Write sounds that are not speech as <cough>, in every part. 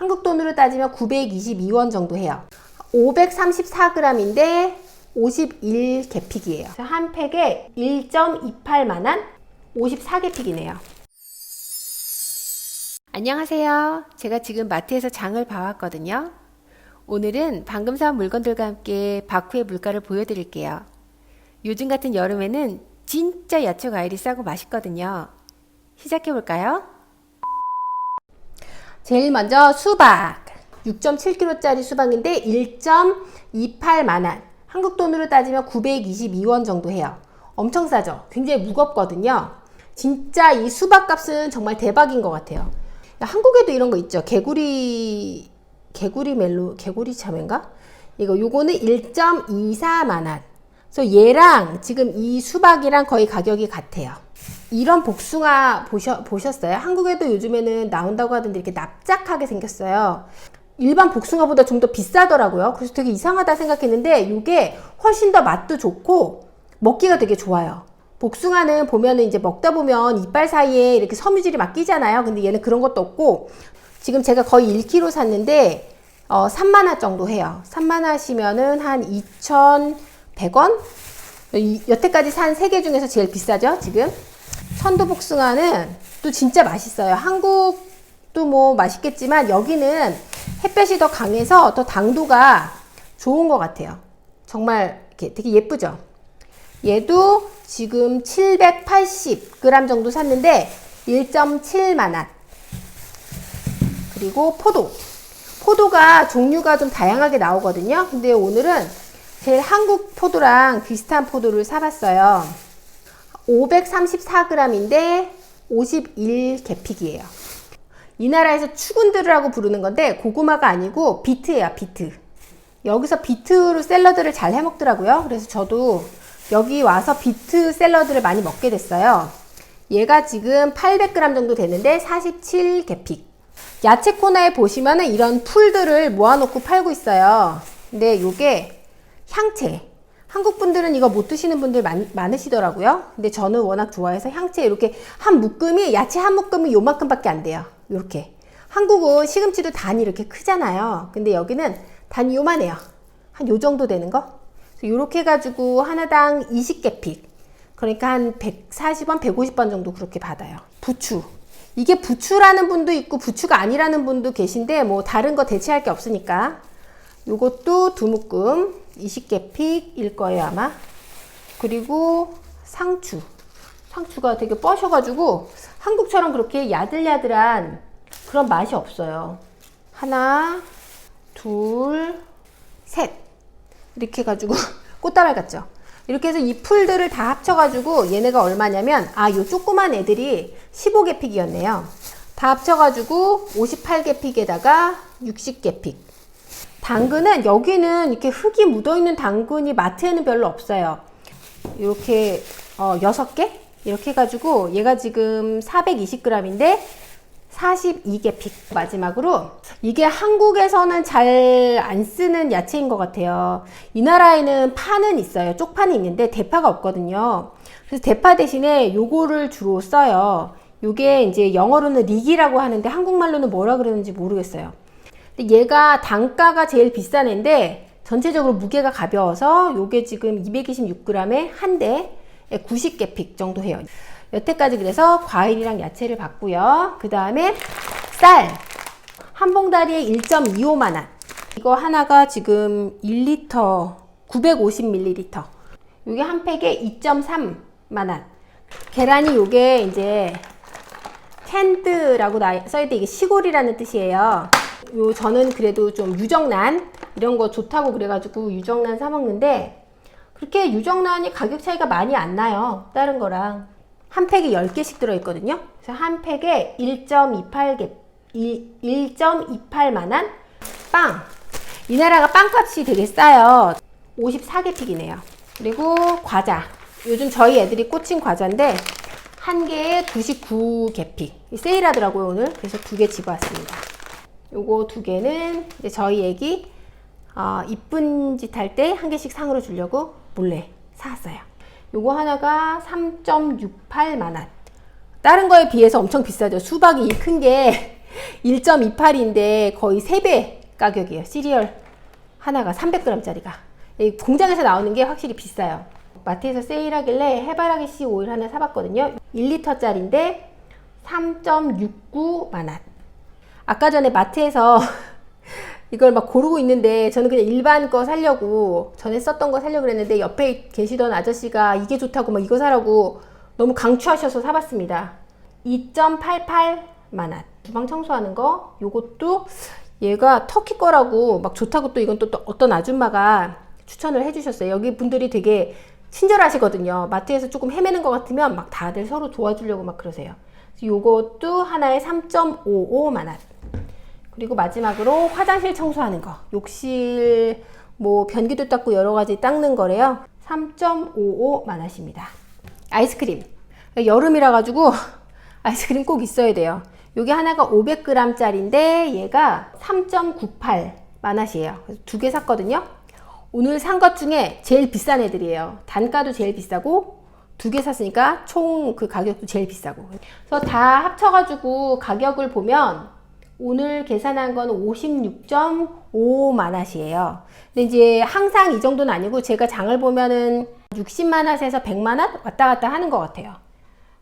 한국 돈으로 따지면 922원 정도 해요. 534g인데 51개픽이에요. 한 팩에 1.28만한 54개픽이네요. 안녕하세요. 제가 지금 마트에서 장을 봐왔거든요. 오늘은 방금 사온 물건들과 함께 바쿠의 물가를 보여드릴게요. 요즘 같은 여름에는 진짜 야채 과일이 싸고 맛있거든요. 시작해볼까요? 제일 먼저 수박. 6.7kg짜리 수박인데 1.28만원. 한국 돈으로 따지면 922원 정도 해요. 엄청 싸죠? 굉장히 무겁거든요. 진짜 이 수박 값은 정말 대박인 것 같아요. 한국에도 이런 거 있죠. 개구리, 개구리 멜로, 개구리 참외인가? 이거, 요거는 1.24만원. 그래서 얘랑 지금 이 수박이랑 거의 가격이 같아요. 이런 복숭아 보셔, 보셨어요? 한국에도 요즘에는 나온다고 하던데 이렇게 납작하게 생겼어요. 일반 복숭아보다 좀 더 비싸더라고요. 그래서 되게 이상하다 생각했는데 이게 훨씬 더 맛도 좋고 먹기가 되게 좋아요. 복숭아는 보면은 이제 먹다 보면 이빨 사이에 이렇게 섬유질이 막 끼잖아요. 근데 얘는 그런 것도 없고 지금 제가 거의 1kg 샀는데 어, 3만원 정도 해요. 3만 하시면은 한 2,100원? 여태까지 산 3개 중에서 제일 비싸죠, 지금? 천도 복숭아는 또 진짜 맛있어요. 한국도 뭐 맛있겠지만 여기는 햇볕이 더 강해서 더 당도가 좋은 것 같아요. 정말 이렇게 되게 예쁘죠? 얘도 지금 780g 정도 샀는데 1.7만원. 그리고 포도. 포도가 종류가 좀 다양하게 나오거든요. 근데 오늘은 제일 한국 포도랑 비슷한 포도를 사봤어요. 534g인데 51개픽이에요. 이 나라에서 추군들이라고 부르는 건데 고구마가 아니고 비트예요, 비트. 여기서 비트로 샐러드를 잘 해 먹더라고요. 그래서 저도 여기 와서 비트 샐러드를 많이 먹게 됐어요. 얘가 지금 800g 정도 되는데 47개픽. 야채 코너에 보시면은 이런 풀들을 모아놓고 팔고 있어요. 근데 요게 향채. 한국 분들은 이거 못 드시는 분들 많, 많으시더라고요. 근데 저는 워낙 좋아해서 향채 이렇게 한 묶음이 야채 한 묶음이 요만큼밖에 안 돼요. 이렇게. 한국은 시금치도 단이 이렇게 크잖아요. 근데 여기는 단이 요만해요. 한 요 정도 되는 거. 이렇게 해가지고 하나당 20개 픽. 그러니까 한 140원, 150원 정도 그렇게 받아요. 부추. 이게 부추라는 분도 있고 부추가 아니라는 분도 계신데 뭐 다른 거 대체할 게 없으니까 요것도 두 묶음 20개 픽일 거예요 아마. 그리고 상추. 상추가 되게 뻐셔가지고 한국처럼 그렇게 야들야들한 그런 맛이 없어요. 하나 둘 셋. 이렇게 해가지고 <laughs> 꽃다발 같죠? 이렇게 해서 이 풀들을 다 합쳐가지고 얘네가 얼마냐면 아 요 조그만 애들이 15개 픽이었네요. 다 합쳐가지고 58개 픽에다가 60개 픽 당근은 여기는 이렇게 흙이 묻어있는 당근이 마트에는 별로 없어요. 이렇게 어, 6개? 이렇게 해가지고 얘가 지금 420g인데 42개 픽 마지막으로 이게 한국에서는 잘 안 쓰는 야채인 것 같아요. 이 나라에는 파는 있어요. 쪽파는 있는데 대파가 없거든요. 그래서 대파 대신에 요거를 주로 써요. 요게 이제 영어로는 리기라고 하는데 한국말로는 뭐라 그러는지 모르겠어요 근데 얘가 단가가 제일 비싼 애인데 전체적으로 무게가 가벼워서 요게 지금 226g에 한 대에 90개 픽 정도 해요 여태까지 그래서 과일이랑 야채를 봤고요. 그 다음에 쌀. 한 봉다리에 1.25만원. 이거 하나가 지금 1리터 950ml. 요게 한 팩에 2.3만원. 계란이 요게 이제 캔드라고 써있는데 이게 시골이라는 뜻이에요. 요 저는 그래도 좀 유정란 이런 거 좋다고 그래가지고 유정란 사 먹는데 그렇게 유정란이 가격 차이가 많이 안 나요. 다른 거랑. 한 팩에 10개씩 들어있거든요. 그래서 한 팩에 1.28개, 1.28만한 빵. 이 나라가 빵값이 되게 싸요. 54개 픽이네요. 그리고 과자. 요즘 저희 애들이 꽂힌 과자인데, 한 개에 99개 픽. 세일하더라고요, 오늘. 그래서 두 개 집어왔습니다. 요거 두 개는 이제 저희 애기, 어, 이쁜 짓 할 때 한 개씩 상으로 주려고 몰래 사왔어요. 요거 하나가 3.68만원. 다른 거에 비해서 엄청 비싸죠. 수박이 큰 게 <laughs> 1.28인데 거의 3배 가격이에요. 시리얼 하나가 300g짜리가. 공장에서 나오는 게 확실히 비싸요. 마트에서 세일하길래 해바라기 씨 오일 하나 사봤거든요. 1리터짜리인데 3.69만 원. 아까 전에 마트에서 <laughs> 이걸 막 고르고 있는데 저는 그냥 일반 거 살려고 전에 썼던 거 살려고 그랬는데 옆에 계시던 아저씨가 이게 좋다고 막 이거 사라고 너무 강추하셔서 사봤습니다. 2.88만 원. 주방 청소하는 거 요것도 얘가 터키 거라고 막 좋다고 또 이건 또, 또 어떤 아줌마가 추천을 해주셨어요. 여기 분들이 되게 친절하시거든요. 마트에서 조금 헤매는 것 같으면 막 다들 서로 도와주려고 막 그러세요. 요것도 하나에 3.55만 원. 그리고 마지막으로 화장실 청소하는 거. 욕실 뭐 변기도 닦고 여러 가지 닦는 거래요. 3.55만 원입니다. 아이스크림. 여름이라 가지고 <laughs> 아이스크림 꼭 있어야 돼요. 요게 하나가 500g짜리인데 얘가 3.98 만 원이에요. 두 개 샀거든요. 오늘 산 것 중에 제일 비싼 애들이에요. 단가도 제일 비싸고 두 개 샀으니까 총 그 가격도 제일 비싸고. 그래서 다 합쳐가지고 가격을 보면 오늘 계산한 건 56.5만 원이에요. 근데 이제 항상 이 정도는 아니고 제가 장을 보면은 60만 원에서 100만 원 왔다 갔다 하는 것 같아요.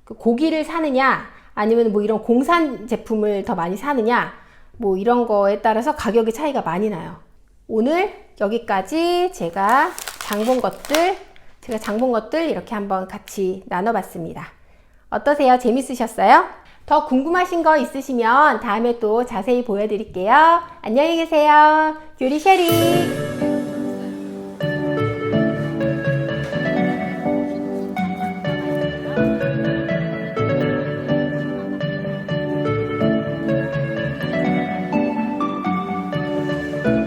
그 고기를 사느냐 아니면 뭐 이런 공산 제품을 더 많이 사느냐 뭐 이런 거에 따라서 가격의 차이가 많이 나요. 오늘 여기까지 제가 장 본 것들 제가 장 본 것들 이렇게 한번 같이 나눠봤습니다. 어떠세요? 재밌으셨어요? 더 궁금하신 거 있으시면 다음에 또 자세히 보여드릴게요. 안녕히 계세요. 요리 쉐리.